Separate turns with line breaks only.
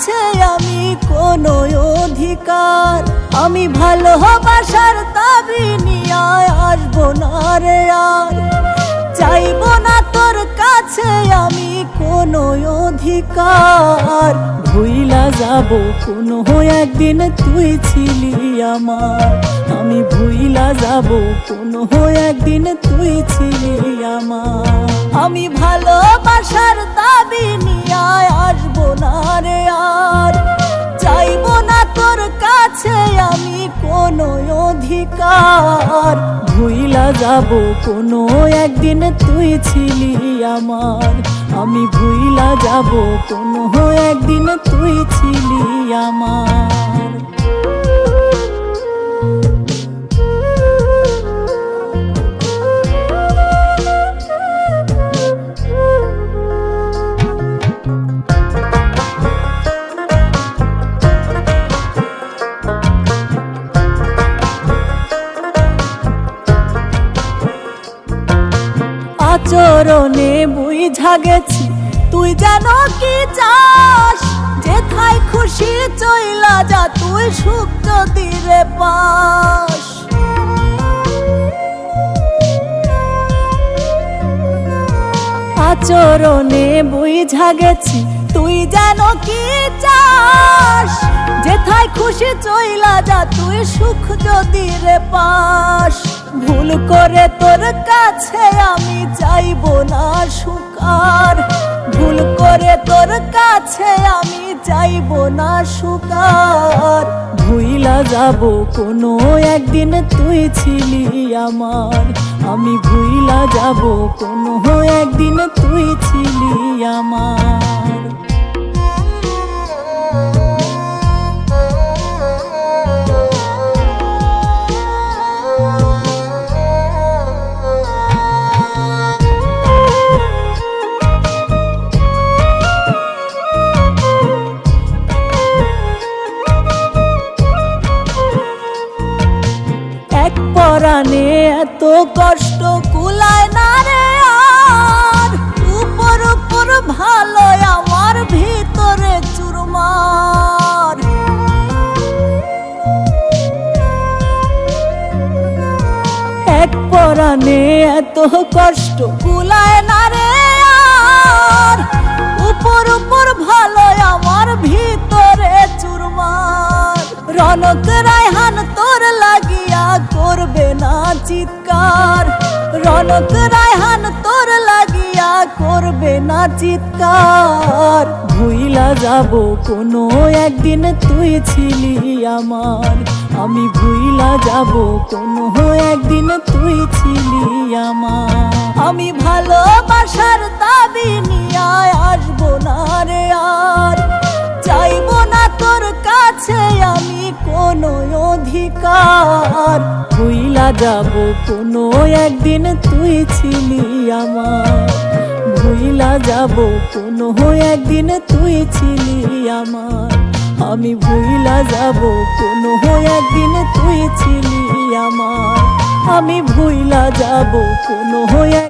কাছে আমি কোনো অধিকার। আমি ভালোবাসার দাবি নিয়ে আসব না রে আর। চাইব না তোর কাছে আমি কোনো অধিকার। ভুইলা যাব কোনো একদিন তুই ছিলি আমার। আমি ভুইলা যাব কোনো একদিন তুই ছিলি আমার। আমি ভালোবাসার দাবি নিয়ে আসব অধিকার ভুইলা যাব কোনো একদিন। তুই ছিলি আমার, আমি ভুইলা যাব কোনো একদিন। তুই ছিলি আমার। আচরণে বুঝা গেছি, তুই যেন কি চাস? যেথায় খুশি চইলা যা, তুই সুখ যদি রে পাস। আচরণে বুঝা গেছি, তুই যেন কি চাস? যেথায় খুশি চইলা যা, তুই সুখ যদি রে পাস। ভুল করে তোর কাছে আমি চাইব না সুকার। ভুল করে তোর কাছে আমি চাইব না সুকার। ভুইলা যাব কোনো একদিন তুই ছিলি আমার। আমি ভুইলা যাব কোনো একদিন তুই ছিলি আমার। এত কষ্ট কুলায় না রে আর। উপর উপর ভালো আমার ভিতরে চুরমার। এক পরাণে এত কষ্ট কুলায় না রে আর। উপর উপর ভালো আমার ভিতরে চুরমার। রনক রায়হান তোর লাগিয়া করবে না চিৎকার। রনক রায়হান তোর লাগিয়া করবে না চিৎকার। ভুইলা যাব কোনো একদিন তুই ছিলি আমার। আমি ভুইলা যাব কোনো একদিন তুই ছিলি আমার। আমি ভালোবাসার দাবি অধিকার। ভুইলা যাব কোনো একদিন, তুই ছিলি আমার। ভুইলা যাব কোনো একদিন, তুই ছিলি আমার। আমি ভুইলা যাব কোনো একদিন, তুই ছিলি আমার। আমি ভুইলা যাব কোনো